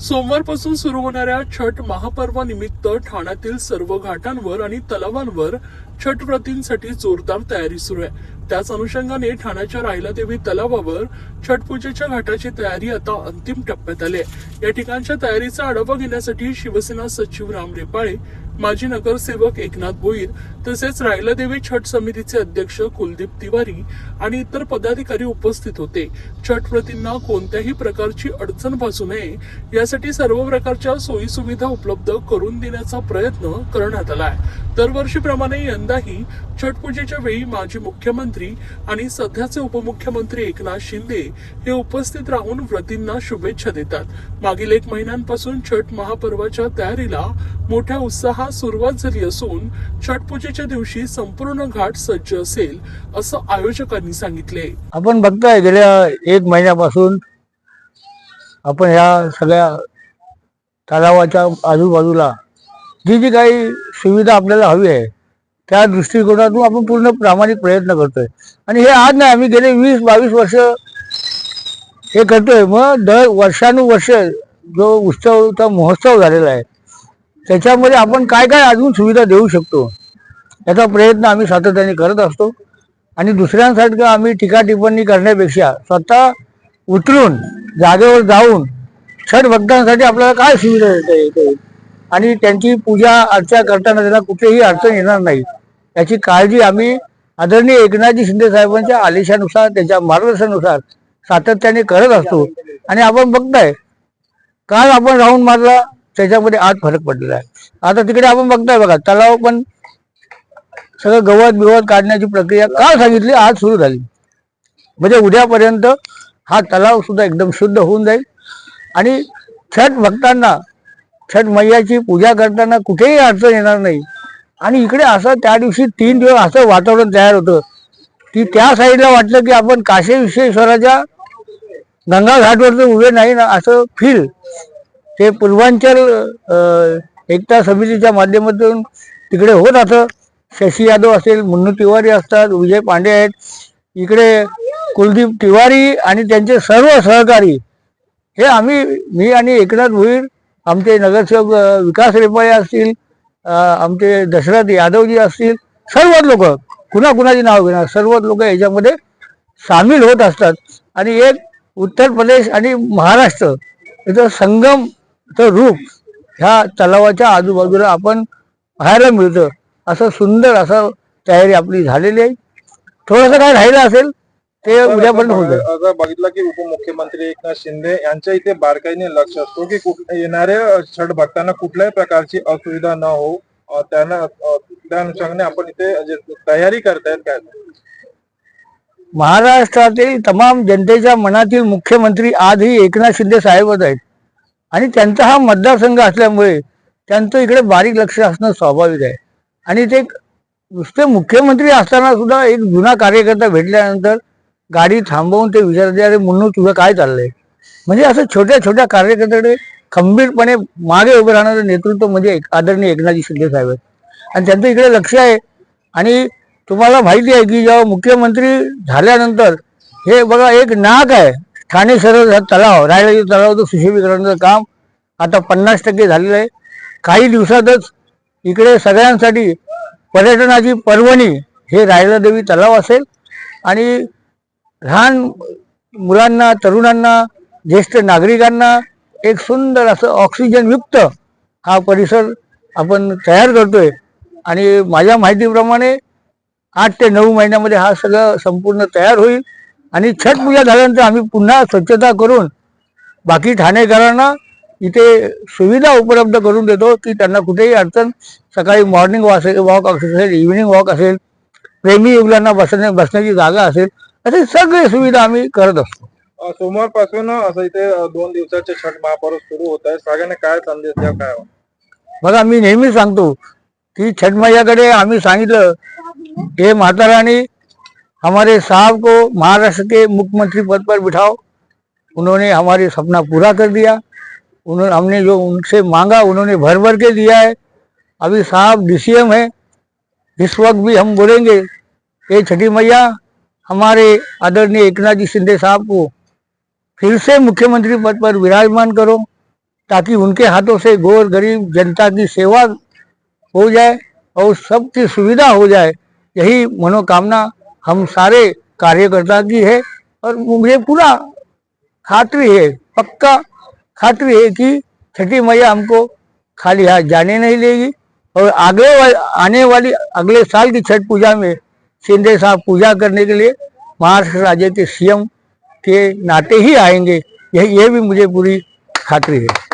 सोमवारपासून सुरू होणाऱ्या छठ महापर्वानिमित्त ठाण्यातील सर्व घाटांवर आणि तलावांवर छठव्रतींसाठी जोरदार तयारी सुरू आहे. त्याच अनुषंगाने ठाण्याच्या रायलादेवी तलावावर छठ पूजेच्या घाटाची तयारी आता अंतिम टप्प्यात आली आहे. या ठिकाणच्या तयारीचा आढावा घेण्यासाठी शिवसेना सचिव राम रेपाळे माजी नगरसेवक एकनाथ भोईर तसेच रायलादेवी छठ समितीचे अध्यक्ष कुलदीप तिवारी आणि इतर पदाधिकारी उपस्थित होते. छठ व्रतींना कोणत्याही प्रकारची अडचण भासू नये यासाठी सर्व प्रकारच्या सोयी सुविधा उपलब्ध करून देण्याचा प्रयत्न करण्यात आला आहे दरवर्षीप्रमाणे यंदाही छटपूजेच्या वेळी माजी मुख्यमंत्री आणि सध्याचे उपमुख्यमंत्री एकनाथ शिंदे हे उपस्थित राहून व्रतींना शुभेच्छा देतात. मागील एक महिन्यांपासून छठ महापर्वाच्या तयारीला मोठ्या उत्साहात सुरुवात झाली असून छठ पूजेच्या दिवशी संपूर्ण घाट सज्ज असेल असं आयोजकांनी सांगितले. आपण बघताय गेल्या एक महिन्यापासून आपण ह्या सगळ्या तलावाच्या आजूबाजूला जी जी काही सुविधा आपल्याला हवी आहे त्या दृष्टिकोनातून आपण पूर्ण प्रामाणिक प्रयत्न करतोय. आणि हे आज नाही आम्ही गेले वीस बावीस वर्ष हे करतोय. मग दर वर्षानुवर्ष जो उत्सवचा महोत्सव झालेला आहे त्याच्यामध्ये आपण काय काय अजून सुविधा देऊ शकतो? याचा प्रयत्न आम्ही सातत्याने करत असतो. आणि दुसऱ्यांसारखं आम्ही टीका टिप्पणी करण्यापेक्षा स्वतः उतरून जागेवर जाऊन छठ भक्तांसाठी आपल्याला काय सुविधा देता येते? आणि त्यांची पूजा अर्चा करताना त्यांना कुठेही अडचण येणार नाही. याची काळजी आम्ही आदरणीय एकनाथजी शिंदे साहेबांच्या आदेशानुसार त्यांच्या मार्गदर्शनानुसार सातत्याने करत असतो. आणि आपण बघताय काल आपण राऊंड मारला त्याच्यामध्ये आज फरक पडलेला आहे. आता तिकडे आपण बघताय बघा तलाव पण सगळं गवत बिवत काढण्याची प्रक्रिया काल सांगितली आज सुरू झाली. म्हणजे उद्यापर्यंत हा तलाव सुद्धा एकदम शुद्ध होऊन जाईल. आणि छठ भक्तांना छठ मैयाची पूजा करताना कुठेही अडचण येणार नाही. आणि इकडे असं त्या दिवशी तीन दिवस असं वातावरण तयार होतं. की त्या साईडला वाटलं की आपण काशी विश्वेश्वराच्या गंगा घाटवर उभे नाही ना असं फील ते पूर्वांचल एकता समितीच्या माध्यमातून तिकडे होत असं. शशी यादव असेल मुन्नू तिवारी असतात विजय पांडे आहेत. इकडे कुलदीप तिवारी आणि त्यांचे सर्व सहकारी. हे आम्ही मी आणि एकनाथ भुईर आमचे नगरसेवक विकास रेपाळे असतील आमचे दशरथ यादवजी असतील सर्वच लोक कुणा कुणाची नाव घेणार सर्वच लोक याच्यामध्ये सामील होत असतात. आणि एक उत्तर प्रदेश आणि महाराष्ट्र याचं संगम रूप ह्या तलावाच्या आजूबाजूला आपण पाहायला मिळतं. असं सुंदर असं तयारी आपली झालेली आहे. थोडंसं काय राहिलं असेल ते उद्यापर्यंत आता बघितलं की उपमुख्यमंत्री एकनाथ शिंदे यांच्या इथे बारकाईने लक्ष असतो की कुठ- येणाऱ्या छठ भक्तांना कुठल्याही प्रकारची असुविधा न होऊ अं, त्यांना अं, त्या अनुषंगाने आपण इथे जे तयारी करतायत काय? महाराष्ट्रातील तमाम जनतेच्या मनातील मुख्यमंत्री आजही एकनाथ शिंदे साहेबच आहेत. आणि त्यांचा हा मतदारसंघ असल्यामुळे त्यांचं इकडे बारीक लक्ष असणं स्वाभाविक आहे. आणि ते नुसते मुख्यमंत्री असताना सुद्धा एक जुना कार्यकर्ता भेटल्यानंतर गाडी थांबवून ते विचारते अरे म्हणून तुझं काय चाललंय? म्हणजे असं छोट्या छोट्या कार्यकर्त्याकडे खंबीरपणे मागे उभे राहणारं नेतृत्व म्हणजे एक- आदरणीय एकनाथजी शिंदे साहेब आहेत. आणि त्यांचं इकडे लक्ष आहे. आणि तुम्हाला माहिती आहे की जेव्हा मुख्यमंत्री झाल्यानंतर हे बघा एक नाक आहे. ठाणे शहर तलाव रायगड तलाव सुशोभीकरणाचं काम आता पन्नास टक्के झालेलं आहे. काही दिवसातच इकडे सगळ्यांसाठी पर्यटनाची पर्वणी हे रायलादेवी तलाव असेल. आणि लहान मुलांना तरुणांना ज्येष्ठ नागरिकांना एक सुंदर असं ऑक्सिजनयुक्त हा परिसर आपण तयार करतोय. आणि माझ्या माहितीप्रमाणे आठ ते नऊ महिन्यामध्ये हा सगळं संपूर्ण तयार होईल. आणि छठ पूजा झाल्यानंतर आम्ही पुन्हा स्वच्छता करून बाकी ठाणेकरांना इथे सुविधा उपलब्ध करून देतो की त्यांना कुठेही अडचण सकाळी मॉर्निंग वॉक असेल वॉक असेल इव्हिनिंग वॉक असेल प्रेमी युगलांना बसण्या बसण्याची जागा असेल असे सगळे सुविधा आम्ही करत असतो. सोमवारपासून असं इथे दोन दिवसाचे छठ महापर्व सुरू होत आहे. सगळ्यांना काय संदेश द्या काय बघा मी नेहमी सांगतो कि छठ मैयाकडे आम्ही सांगितलं हे माता रानी हमारे साहब को महाराष्ट्र के मुख्यमंत्री पद पर बिठाओ. उन्होंने हमारे सपना पूरा कर दिया. उन्होंने, हमने जो उनसे मांगा, उन्होंने भर भर के दिया है। अभी साहब डीसीएम है, इस वक्त भी हम बोलेंगे ये छठी मैया, हमारे आदरणीय एकनाथ जी शिंदे साहब को फिर से मुख्यमंत्री पद पर विराजमान करो, ताकि उनके हाथों से गोर गरीब जनता की सेवा हो जाए और सबकी सुविधा हो जाए। यही मनोकामना हम सारे कार्यकर्ता की है और मुझे पूरा खातरी है, पक्का खातरी है कि छठी मैया हमको खाली हाथ जाने नहीं देगी। और आगे वा, आने वाली अगले साल की छठ पूजा में शिंदे साहब पूजा करने के लिए महाराष्ट्र राज्य के सीएम के नाते ही आएंगे। यह ये भी मुझे पूरी खातरी है।